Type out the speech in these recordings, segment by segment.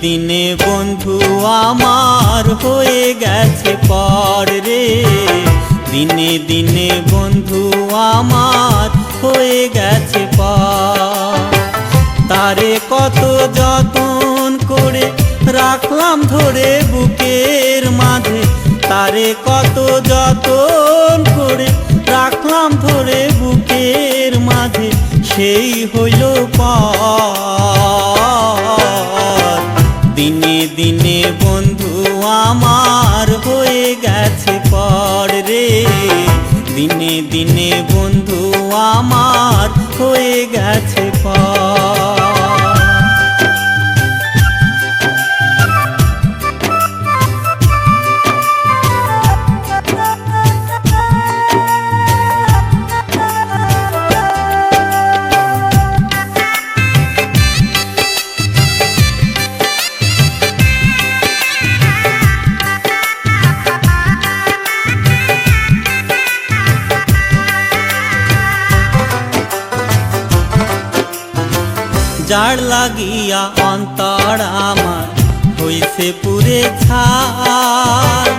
দিনে বন্ধু আমার হয়ে গেছে পর রে। দিনে দিনে বন্ধু আমার হয়ে গেছে পর। তারে কত যতন করে রাখলাম ধরে বুকের মাঝে। তারে কত যতন করে রাখলাম ধরে বুকের মাঝে। সেই হইল পর। গেছে পর রে। দিনে দিনে বন্ধু আমার হয়ে গেছে পর। যার লাগিয়া অন্তর আমার হইছে পুরে ছাই।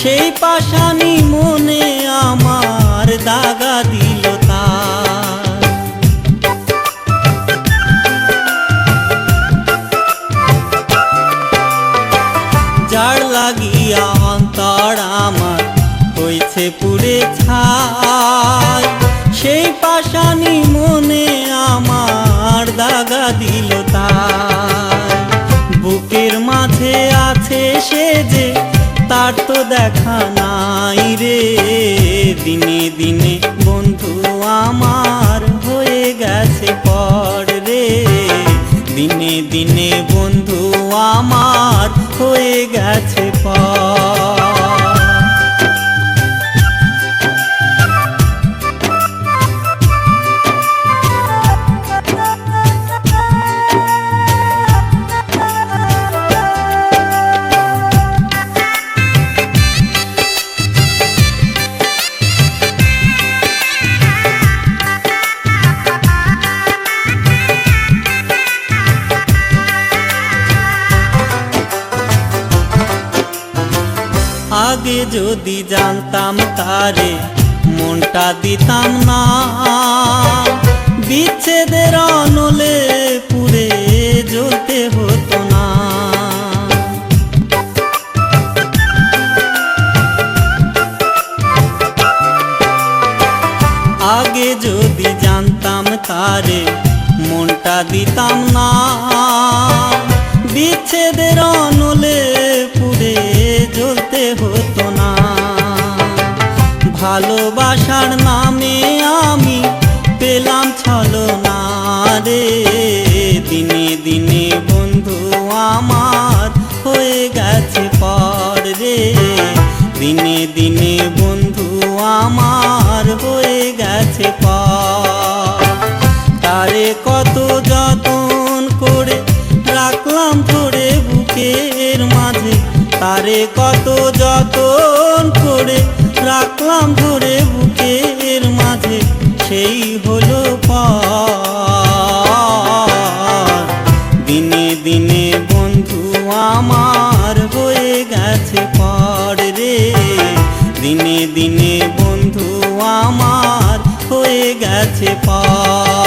সেই পাশানি মনে আমার দাগা দিল যার লাগিয়া অন্তর আমার হইছে পুরে ছাই। সেই পাশানি মনে দিল তাই বুকের মাঝে আছে সে যে, তার তো দেখা নাই রে। দিনে দিনে বন্ধু আমার হয়ে গেছে পর রে। দিনে দিনে বন্ধু আমার হয়ে গেছে পর। আগে যদি জানতাম তারে, মনটা দিতাম না। বিচ্ছেদের অনলে পুরে জ্বলতে হতো না। আগে যদি জানতাম তারে, মনটা দিতাম না। ভালোবাসার নামে আমি পেলাম ছলো না রে দিনে দিনে বন্ধু আমার হয়ে গেছে পর। রে দিনে দিনে বন্ধু আমার হয়ে গেছে পর। তারে কত যতন করে রাখলাম ধরে বুকের মাঝে। তারে কত যতন করে রাখলাম ধরে বুকের মাঝে, সেই হলো দিনে দিনে বন্ধু আমার হয়ে গেছে পর রে। দিনে দিনে বন্ধু আমার হয়ে গেছে পর